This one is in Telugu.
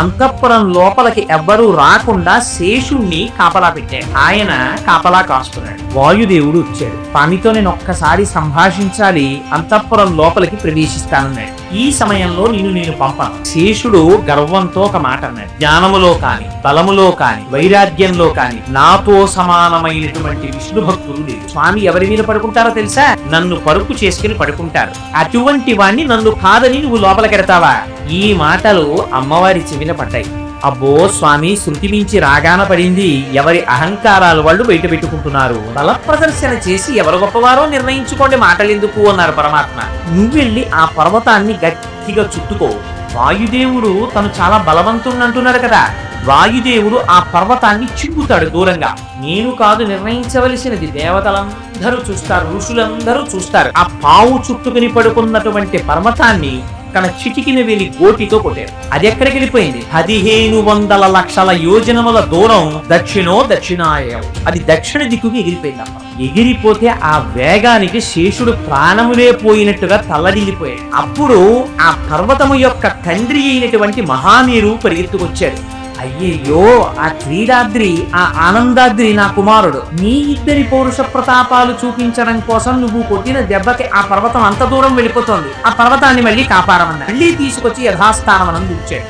అంతఃపురం లోపలికి ఎవ్వరూ రాకుండా శేషుణ్ణి కాపలా పెట్టాడు. ఆయన కాపలా కాస్తున్నాడు. వాయుదేవుడు వచ్చాడు. పనితో నేను ఒక్కసారి సంభాషించాలి అంతఃపురం లోపలికి ప్రవేశిస్తానన్నాడు. ఈ సమయంలో నిన్ను నేను పంపను. శేషుడు గర్వంతో ఒక మాట అన్నాడు. జ్ఞానములో కాని బలములో కాని వైరాగ్యంలో కాని నాతో సమానమైనటువంటి విష్ణు భక్తులు లేరు స్వామి ఎవరి మీద పడుకుంటారో తెలుసా? నన్ను పరుపు చేసుకుని పడుకుంటారు. అటువంటి వాణ్ణి నన్ను కాదని నువ్వు లోపలికెడతావా ఈ మాటలు అమ్మవారి చెవిన పడ్డాయి. అబ్బో స్వామి శృతి మించి రాగాన పడింది. ఎవరి అహంకారాలు వాళ్ళు బయట పెట్టుకుంటున్నారు బల ప్రదర్శన చేసి ఎవరు గొప్పవారో నిర్ణయించుకోండి మాటలు ఎందుకు అన్నారు పరమాత్మ. నువ్వెళ్ళి ఆ పర్వతాన్ని గట్టిగా చుట్టుకో. వాయుదేవుడు తను చాలా బలవంతుడంటున్నాడు కదా. వాయుదేవుడు ఆ పర్వతాన్ని చింపుతాడు దూరంగా. నేను కాదు నిర్ణయించవలసినది దేవతలందరూ చూస్తారు ఋషులందరూ చూస్తారు. ఆ పావు చుట్టుకుని పడుకున్నటువంటి పర్వతాన్ని తన చిటికిన వేలి గోటితో కొట్టారు. అది ఎక్కడికి వెళ్ళిపోయింది? పదిహేను వందల లక్షల యోజనముల దూరం దక్షిణో దక్షిణాయం. అది దక్షిణ దిక్కుకి ఎగిరిపోయింది అమ్మ. ఎగిరిపోతే ఆ వేగానికి శేషుడు ప్రాణములే పోయినట్టుగా తల్లడిల్లిపోయాడు అప్పుడు ఆ పర్వతము యొక్క తండ్రి అయినటువంటి మహానీరు పరిగెత్తుకొచ్చాడు. అయ్యయ్యో ఆ క్రీడాద్రి ఆ ఆనందాద్రి నా కుమారుడు. నీ ఇద్దరి పౌరుష ప్రతాపాలు చూపించడం కోసం నువ్వు కొట్టిన దెబ్బకి ఆ పర్వతం అంత దూరం వెళ్ళిపోతుంది. ఆ పర్వతాన్ని మళ్ళీ కాపాడమన్నా మళ్ళీ తీసుకొచ్చి యథాస్థానం ఉంచాడు